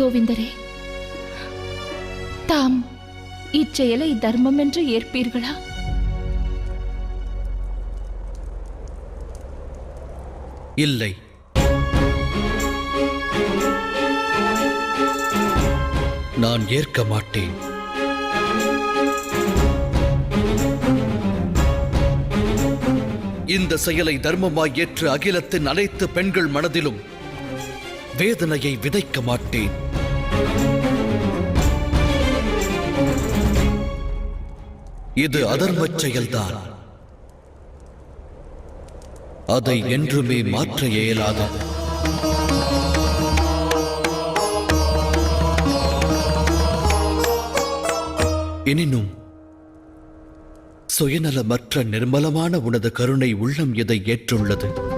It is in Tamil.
கோவிந்தரே தாம் இச்செயலை தர்மம் என்று ஏற்பீர்களா? இல்லை. நான் ஏற்க மாட்டேன். இந்த செயலை தர்மமாய் ஏற்று அகிலத்தின் அனைத்து பெண்கள் மனதிலும் வேதனையை விதைக்க மாட்டேன். இது அதர்மச் செயல்தான். அதை என்றுமே மாற்ற இயலாது. எனினும் சுயநலமற்ற நிர்மலமான உனது கருணை உள்ளம் இதை ஏற்றுள்ளது.